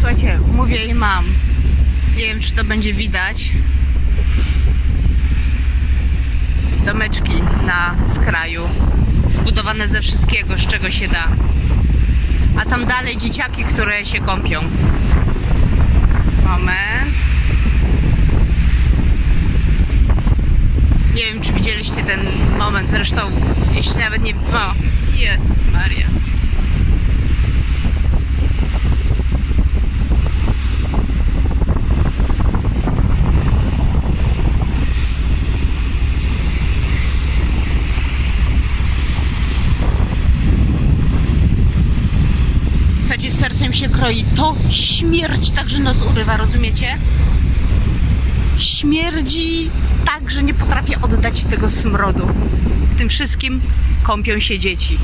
Słuchajcie, mówię i mam. Nie wiem, czy to będzie widać. Domeczki na skraju. Zbudowane ze wszystkiego, z czego się da. A tam dalej dzieciaki, które się kąpią. Moment. Nie wiem, czy widzieliście ten moment. Zresztą, jeśli nawet nie. O, Jezus Maria. Słuchajcie, z sercem się kroi. To śmierć także nas urywa, rozumiecie? Śmierdzi tak, że nie potrafię oddać tego smrodu. W tym wszystkim kąpią się dzieci.